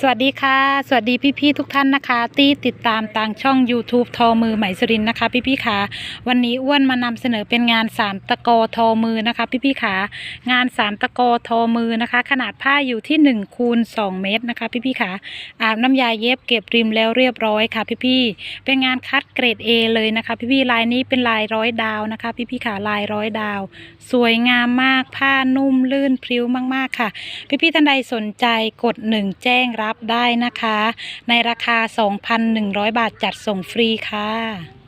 สวัสดีค่ะ สวัสดีพี่ๆทุกท่านนะคะ ที่ติดตามทางช่อง YouTube ทอมือไหมสุรินนะคะ พี่ๆค่ะ วันนี้อ้วนมานำเสนอเป็นงานสามตะกอทอมือนะคะ พี่ๆค่ะ งานสามตะกอทอมือนะคะ ขนาดผ้าอยู่ที่1คูณ2เมตรนะคะ พี่ๆค่ะ อาบน้ำยาเย็บเก็บริมแล้วเรียบร้อยค่ะ พี่ๆเป็นงานคัดเกรด A เลยนะคะ พี่ๆลายนี้เป็นลายร้อยดาวนะคะ พี่ๆค่ะลายร้อยดาว สวยงามมากผ้านุ่มลื่นพริ้วมากๆค่ะ พี่ๆท่านใดสนใจกดหนึ่งแจ้งรับับได้นะคะ ในราคา 2,100 บาทจัดส่งฟรีค่ะ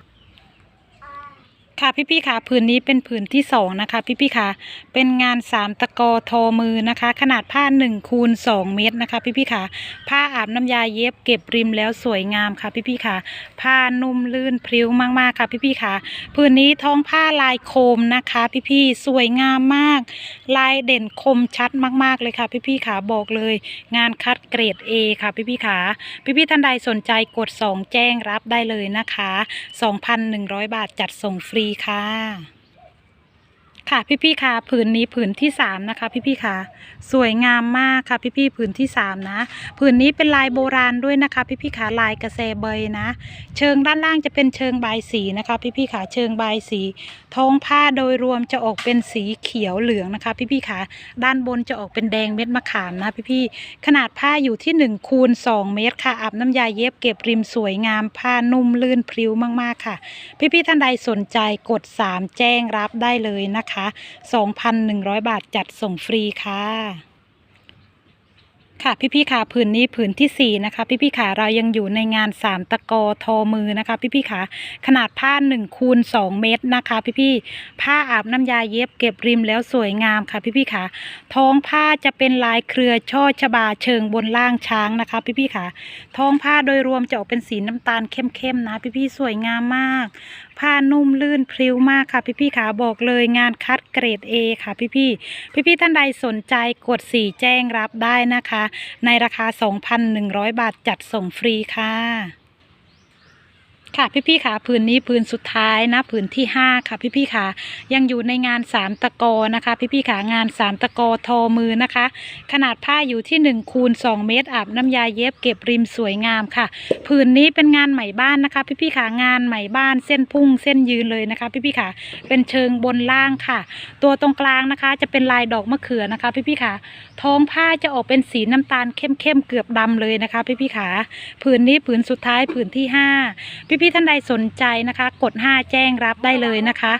ค่ะพี่ๆค่ะผืนนี้เป็นผืนที่สองนะคะ พี่ๆค่ะ เป็นงานสามตะกอทอมือนะคะ ขนาดผ้า1คูณ2เมตรนะคะ พี่ๆค่ะ ผ้าอาบน้ำยาเย็บเก็บริมแล้วสวยงามค่ะ พี่ๆค่ะ ผ้านุ่มลื่นพริ้วมากๆค่ะ พี่ๆค่ะผืนนี้ท้องผ้าลายโคมนะคะ พี่ๆสวยงามมาก ลายเด่นคมชัดมากๆเลยค่ะ พี่ๆค่ะบอกเลย งานคัดเกรด A ค่ะ พี่ๆค่ะ พี่ๆท่านใดสนใจกด2แจ้งรับได้เลยนะคะ 2,100 บาทจัดส่งฟรีค่ะ ค่ะพี่ๆค่ะผืนนี้ผืนที่3นะคะพี่ๆค่ะ สวยงามมากค่ะพี่ๆผืนที่3นะผืนนี้เป็นลายโบราณด้วยนะคะพี่ๆค่ะลายกระแสเบยนะ เชิงด้านล่างจะเป็นเชิงใบสีนะคะพี่ๆค่ะเชิงใบสีท้องผ้าโดยรวมจะออกเป็นสีเขียวเหลืองนะคะพี่ๆค่ะ ด้านบนจะออกเป็นแดงเม็ดมะขามนะพี่ๆขนาดผ้าอยู่ที่1คูณ2เมตรค่ะอาบน้ำยาเย็บเก็บริมสวยงามผ้านุ่มลื่นพริ้วมากๆค่ะ พี่ๆท่านใดสนใจกด 3 แจ้งรับได้เลยนะคะ2,100 บาทจัดส่งฟรีค่ะ ค่ะพี่ๆค่ะผืนนี้ผืนที่ 4 นะคะ พี่ๆค่ะเรายังอยู่ในงาน3ตะกอทอมือนะคะ พี่ๆค่ะขนาดผ้า1คูณ2เมตรนะคะ พี่ๆผ้าอาบน้ำยาเย็บเก็บริมแล้วสวยงามค่ะ พี่ๆค่ะท้องผ้าจะเป็นลายเครือช่อชบาเชิงบนล่างช้างนะคะ พี่ๆค่ะท้องผ้าโดยรวมจะออกเป็นสีน้ำตาลเข้มๆนะ พี่ๆสวยงามมาก ผ้านุ่มลื่นพริ้วมากค่ะ พี่ๆค่ะบอกเลยงานคัดเกรด A ค่ะ พี่ๆพี่ๆท่านใดสนใจกด4แจ้งรับได้นะคะในราคา 2,100 บาทจัดส่งฟรีค่ะ ค่ะพี่ๆค่ะผืนนี้ผืนสุดท้ายนะผืนที่ 5 ค่ะพี่ๆค่ะ ยังอยู่ในงาน3ตะกอนะคะ พี่ๆค่ะงาน3ตะกอทอมือนะคะ ขนาดผ้าอยู่ที่1คูณ2เมตรอาบน้ำยาเย็บเก็บริมสวยงามค่ะผืนนี้เป็นงานไหมบ้านนะคะ พี่ๆค่ะงานไหมบ้านเส้นพุ่งเส้นยืนเลยนะคะ พี่ๆค่ะ เป็นเชิงบนล่างค่ะ ตัวตรงกลางนะคะ จะเป็นลายดอกมะเขือนะคะ พี่ๆค่ะ ท้องผ้าจะออกเป็นสีน้ำตาลเข้มๆเกือบดำเลยนะคะ พี่ๆค่ะผืนนี้ผืนสุดท้ายผืนที่5พี่ๆี่ท่านใดสนใจนะคะ กด 5 แจ้งรับได้เลยนะคะ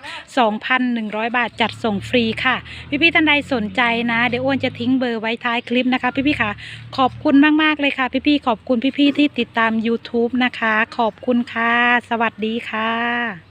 2,100 บาทจัดส่งฟรีค่ะ พี่พี่ท่านใดสนใจนะ เดี๋ยวอ้วนจะทิ้งเบอร์ไว้ท้ายคลิปนะคะ พี่พี่ค่ะ ขอบคุณมากๆเลยค่ะ พี่พี่ขอบคุณพี่พี่ที่ติดตาม YouTube นะคะ ขอบคุณค่ะ สวัสดีค่ะ